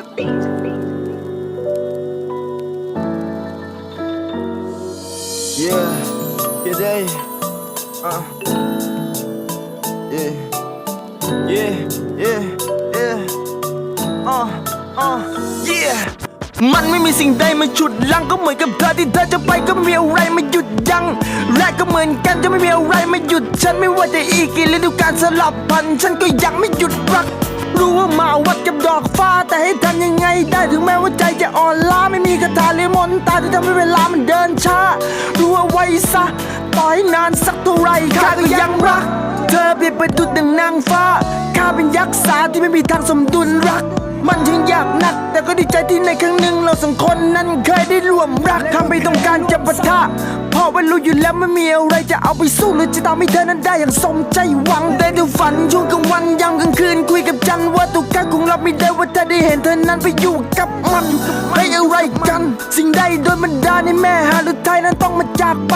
Yeah, yeah, day. Uh. Yeah, yeah, yeah, yeah. Uh, uh, yeah. มันไม่มีสิ่งใดมาฉุดลังก็เหมือนกับเธอที่เธอจะไปก็ไม่มีอะไรมาหยุดยัง้งแรกก็เหมือนกันจะไม่มีอะไรมาหยุด ฉันไม่ว่าจะอีกกี่ฤดูกาลสลับพัน ฉันก็ยังไม่หยุดรัก รู้ว่ามาวัดกับดอก ได้ถึงแม้ว่าใจจะอ่อนล้าไม่มีคาถาหรือมนต์ตาที่ทำให้เวลามันเดินช้ารู้ว่าไว้ซะต่อให้นานสักเท่าไรข้าก็ยังรัก เธอเปรียบเป็นดุจดังนางฟ้าข้าเป็นยักษ์สาที่ไม่มีทางสมดุลรัก มันช่างยากนัก แต่ก็ดีใจที่ในครั้งหนึ่งเราสองคนนั้นเคยได้ร่วมรักทำไปต้องการจะปะทะเพราะว่ารู้อยู่แล้วไม่มีอะไรจะเอาไปสู้หรือจะทำให้เธอนั้นได้อย่างสมใจหวังได้ดูฝันช่วงกลางวันยามกลางคืนคุยกับจันว่าตุก ไม่ได้ว่าเธอได้เห็นเธอนั้นไปอยู่กับมันไม่อะไรกัน สิ่งใดโดนบันดาให้แม่หาหรือไทยนั้นต้องมาจากไป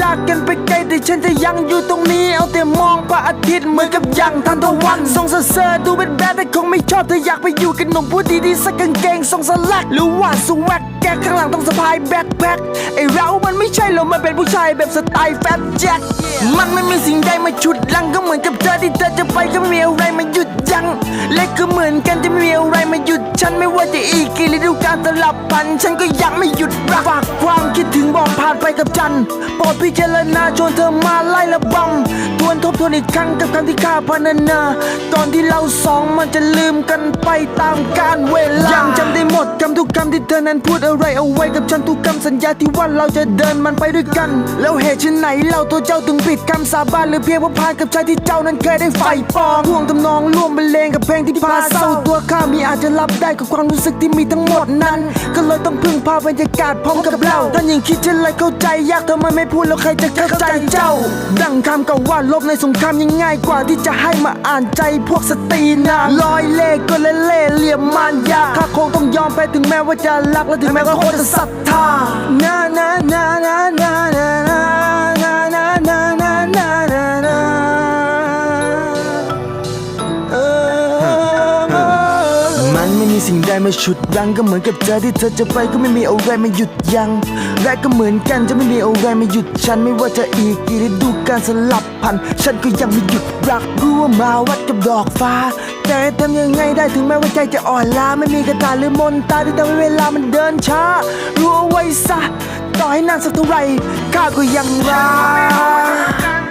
จากกันไปไกลแต่ฉันจะยังอยู่ตรงนี้ เอาแต่มองพระอาทิตย์เหมือนกับยังทันตะวันทรงเสอดูเป็นแบดแต่คงไม่ชอบเธออยากไปอยู่กับหนุ่มผู้ดีๆสักกางเกงทรงสลักหรือว่าสวักแกข้างหลังต้องสะพายแบ็คแพ็คไอเรา มันไม่ใช่เรามันเป็นผู้ชายแบบสไตล์แฟบแจ็คมันไม่มีสิ่งใดมาฉุดลังก็เหมือนกับเธอที่เธอจะไปก็ไม่มีอะไรมาหยุด อนกันจะไม่มีอะไรมาหยุดฉันไม่ว่าจะอีกกี่ฤดูกาลสลับพัน ฉันก็ยังไม่หยุดรักฝากความคิดถึงบอกผ่านไปกับจัน ดพิจารณาชวนเธอมาไล่ระบำทวนทบทวนอีกครั้งกับคำที่ข้าพรรณนาตอนที่เราสองมันจะลืมกันไปตามกาลเวลายังจำได้หมดคำทุกคำที่เธอนั้นพูดอะไรเอาไว้กับฉันทุกคำสัญญาที่ว่าเราจะเดินมันไปด้วยกัน แล้วเหตุเช่นไหนเราตัวเจ้าถึงผิดคำสาบานหรือเพียงว่าผ่านกับชายที่เจ้านั้นเคยได้ใฝ่ปองท่วงทำนองร่วมบรรเลงกับเพลงที่พาเศร้าตัวข้ามีอาจจะรับได้กับความรู้สึกที่มีทั้งหมดนั้น ก็เลยต้องพึ่งพาบรรยากาศพร้อมกับเราท่านยังคิดเช่นไรเข้าใจยากทำไมไม่พูดดแล้วใครจะเข้าใจเจ้า ดังคำก็ว่าลบในสงครามยังง่ายกว่าที่จะให้มาอ่านใจพวกสตรีนางลอยเล่ก็เล่เล่เหลี่ยมมานยาข้าคงต้องยอมไปถึงแม้ว่าจะรักและถึงแม้ว่าโคตรศรัทธานานานานานา สิ่งใดมาฉุดรั้งก็เหมือนกับเธอที่เธอจะไปก็ไม่มีอะไรมาหยุดยัง้งและก็เหมือนกันจะไม่มีอะไรมาหยุดฉันไม่ว่าจะอีกกี่ฤดูกาลสลับพันฉันก็ยังไม่หยุดรักรู้ว่ามาวัดกับดอกฟ้า แต่ทำยังไงได้ถึงแม้ว่าใจจะอ่อนล้าไม่มีคาถาหรือมนต์ตาที่ทำให้เวลามันเดินช้ารู้เอาไว้ซะต่อให้นานสักเท่าไหร่ข้าก็ยังรัก